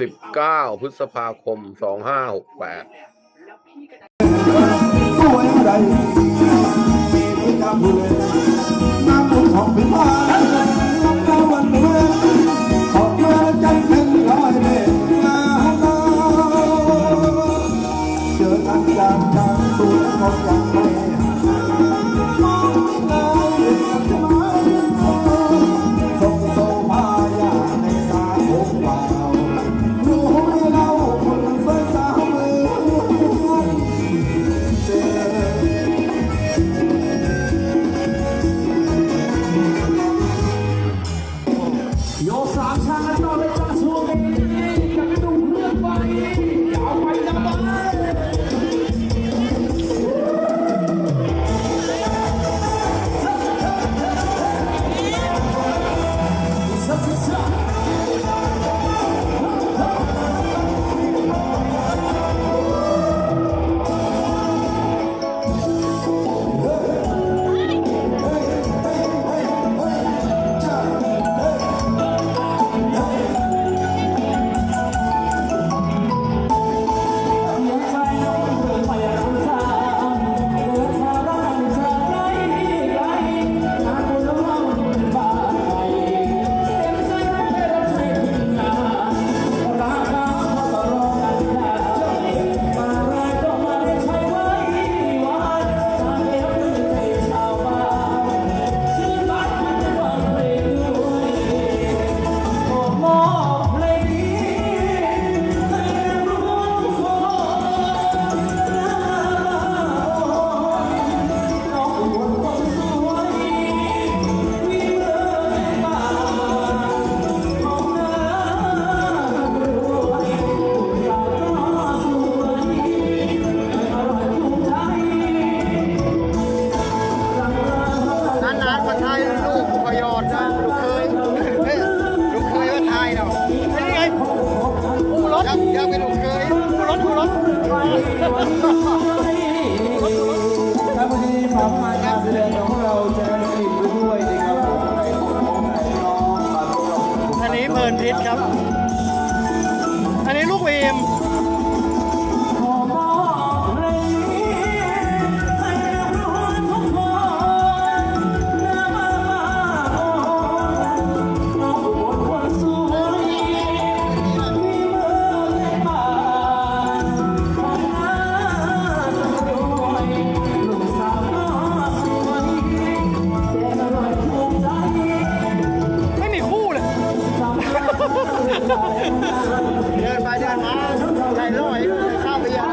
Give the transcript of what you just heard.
สิบเก้าพฤษภาคมสองห้าหกแปดสวยอะไรายลูกพยอดนะลูกเคยลูกเคยว่าทายเนาะเป็ไงผู้รถยากเป็นลูกเคยผู้รถผู้รถถ้าอันนี้เพลินพิษครับ เดินไปเดินมาใจลอยข้าวไปยัง